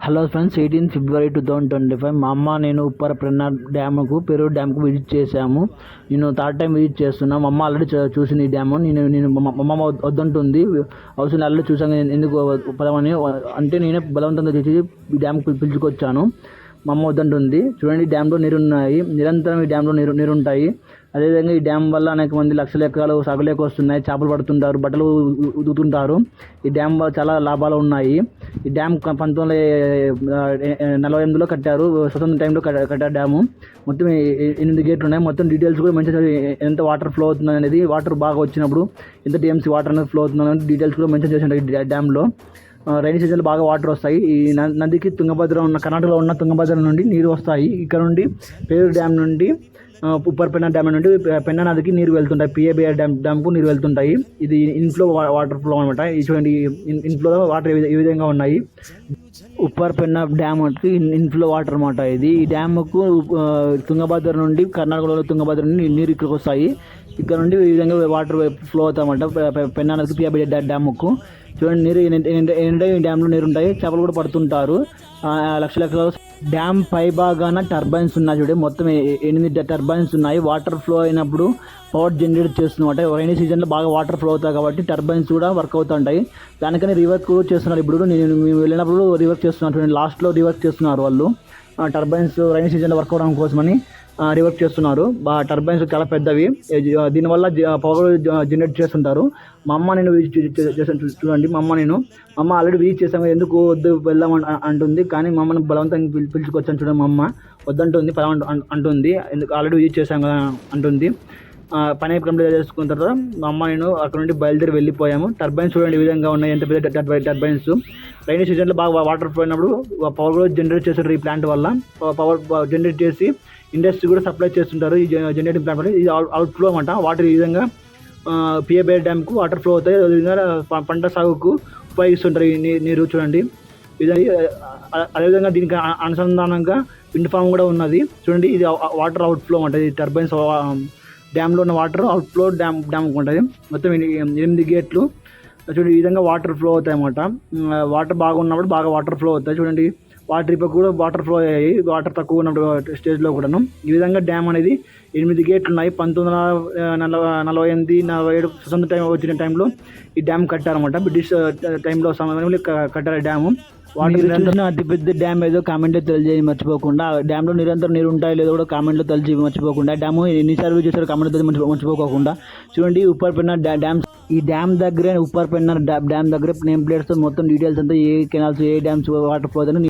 Hello friends eighteen February two thousand twenty five మా అమ్మ నేను ఉప్పర ప్రెన్న డ్యామ్కు పెరూరు డ్యామ్కు విజిట్ చేశాము నేను థర్డ్ టైం విజిట్ చేస్తున్నాను మా అమ్మ ఆల్రెడీ చూసింది ఈ డ్యామ్ నేను నేను మా అమ్మ వద్దంటుంది అవసరం ఆల్రెడీ చూసాను ఎందుకు పదమని అంటే నేనే బలవంతంగా చేసి ఈ డ్యామ్కి పిలుచుకొచ్చాను మా ఉంది చూడండి ఈ డ్యామ్లో నీరు ఉన్నాయి నిరంతరం ఈ డ్యామ్లో నీరు నీరు ఉంటాయి అదేవిధంగా ఈ డ్యామ్ వల్ల అనేక మంది లక్షల ఎకరాలు సాగులేక వస్తున్నాయి. చేపలు పడుతుంటారు బట్టలు ఉ- ఈ డ్యామ్ వల్ల చాలా లాభాలు ఉన్నాయి. ఈ డ్యామ్ పంతొమ్మిది వందల నలభై ఎనిమిదిలో కట్టారు. స్వతంత్ర టైంలో కట్టారు డ్యాము. మొత్తం ఎనిమిది గేట్లు ఉన్నాయి మొత్తం డీటెయిల్స్ కూడా మంచిగా ఎంత వాటర్ ఫ్లో అవుతుంది అనేది వాటర్ బాగా వచ్చినప్పుడు ఎంత టీఎంసీ వాటర్ అనేది ఫ్లో అవుతుంది అనేది డీటెయిల్స్ కూడా మెన్షన్ చేసి ఉంటాయి డ్యామ్లో. రైనీ సీజన్లో బాగా వాటర్ వస్తాయి. ఈ న- నదికి తుంగభద్ర ఉన్న కర్ణాటకలో ఉన్న తుంగభద్ర నుండి నీరు వస్తాయి. ఇక్కడ నుండి పేరు డ్యామ్ నుండి ఉప్పర్ పెన్నా డ్యామ్ నుండి పె- పెన్నా నదికి నీరు వెళ్తుంటాయి. పిఏబిఆర్ డ్యామ్ డ్యామ్కు నీరు వెళ్తుంటాయి. ఇది ఇన్ఫ్లో వాటర్ ఫ్లో అనమాట చూడండి ఇన్- ఇన్ఫ్లో వాటర్ ఈ విధంగా ఉన్నాయి. ఉప్పర్ పెన్నా డ్యామ్ వచ్చి ఇన్ఫ్లో వాటర్ అనమాట ఇది. ఈ డ్యామ్కు తుంగభద్ర నుండి కర్ణాటకలో తుంగభద్ర నుండి నీరు ఇక్కడికి వస్తాయి. ఇక్కడ నుండి ఈ విధంగా వాటర్ ఫ్లో అవుతాయన్నమాట పె- పెన్నా నదికి పిఏబిఆర్ డ్యామ్కు. చూడండి నీరు ఎండే డ్యామ్లో నీరు ఉంటాయి చేపలు కూడా పడుతుంటారు. లక్ష లక్షల డ్యామ్ పై భాగాన టర్బైన్స్ ఉన్నాయి చూడండి మొత్తం ఎనిమిది టర్బైన్స్ ఉన్నాయి. వాటర్ ఫ్లో అయినప్పుడు పవర్ జనరేట్ చేస్తున్నమాట రైనీ సీజన్లో బాగా వాటర్ ఫ్లో అవుతాయి కాబట్టి టర్బైన్స్ కూడా వర్క్ అవుతుంటాయి. దానికని రివర్క్ కూడా చేస్తున్నారు. ఇప్పుడు నేను మేము వెళ్ళినప్పుడు రివర్క్ చేస్తున్నారు. చూడండి లాస్ట్లో రివర్క్ చేస్తున్నారు వాళ్ళు. టర్బైన్స్ రైనీ సీజన్లో వర్క్ అవడం కోసమని. రివర్క్ చేస్తున్నారు. బా టర్బైన్స్ చాలా పెద్దవి. జ- దీనివల్ల పవర్ జనరేట్ చేస్తుంటారు. మా అమ్మ నేను విజిట్ చూడండి మా అమ్మ నేను మా అమ్మ ఆల్రెడీ విజిట్ చేసాము ఎందుకు వద్దు వెళ్దాం అంటుంది. కానీ మా అమ్మని బలవంతంగా పిలు- పిలుచుకొచ్చాను చూడండి మా అమ్మ. వద్దంటుంది పద అంటుంది. ఎందుకు ఆల్రెడీ విజిట్ చేశాం కదా అంటుంది. పని కంప్లీట్ చేసుకున్న తర్వాత మా అమ్మ నేను అక్కడ నుండి బయలుదేరి వెళ్ళిపోయాము. టర్బైన్స్ చూడండి ఈ విధంగా ఉన్నాయి ఎంత పెద్ద టర్బైన్స్. రైనీ సీజన్లో బాగా వాటర్ ఫ్లో అయినప్పుడు పవర్ కూడా జనరేట్ చేస్తారు ఈ ప్లాంట్ వల్ల. పవర్ జనరేట్ చేసి ఇండస్ట్రీ కూడా సప్లై చేస్తుంటారు ఈ జనరేటింగ్ ప్లాంట్ వల్ల. ఇది అవుట్ ఫ్లో అనమాట వాటర్ ఈ విధంగా పిఏబే డ్యామ్కు వాటర్ ఫ్లో అవుతాయి. అదేవిధంగా పంట సాగుకు ఉపయోగిస్తుంటారు ఈ నీరు చూడండి. ఇది అదేవిధంగా దీనికి అనుసంధానంగా విండ్ ఫామ్ కూడా ఉన్నది. చూడండి ఇది వాటర్ అవుట్ ఫ్లో ఉంటుంది టర్బైన్స్ డ్యామ్లో ఉన్న water out flow dam dam ఉంటుంది మొత్తం ఎనిమిది గేట్లు. చూడండి ఈ విధంగా వాటర్ ఫ్లో అవుతాయి అన్నమాట వాటర్ బాగా ఉన్నప్పుడు బాగా వాటర్ ఫ్లో అవుతాయి. చూడండి వాటర్ ఇప్పుడు కూడా వాటర్ ఫ్లో అయ్యాయి. వాటర్ తక్కువ ఉన్నప్పుడు స్టేజ్లో కూడాను. ఈ విధంగా డ్యామ్ అనేది ఎనిమిది గేట్లు ఉన్నాయి. పంతొమ్మిది వందల నలభై నలభై ఎనిమిది నలభై ఏడు స్వతంత్ర టైం వచ్చిన టైంలో ఈ డ్యామ్ కట్టారన్నమాట. బ్రిటిష్ టైంలో సమయంలో కట్టారు డ్యాము. వాటర్ చూసిన అతిపెద్ద డ్యామ్ ఏదో కామెంట్లో తెలియజేయ మర్చిపోకుండా ఆ డ్యామ్లో నిరంతరం నీరు ఉంటాయో లేదో కూడా కామెంట్లో తెలియజేయ మర్చిపోకుండా డ్యామ్ ఎన్నిసార్లు చేశారో కామెంట్లో మర్చిపో మర్చిపోకుండా చూడండి ఉప్పర్ పెన్న డ్యామ్ ఈ డ్యామ్ దగ్గరే ఉప్పర్ పెన్న డ్యామ్ దగ్గర నేమ్ ప్లేట్స్ మొత్తం డీటెయిల్స్ అంతా ఏ కెనాల్స్ ఏ డ్యామ్స్ వాటర్ అవుతాయని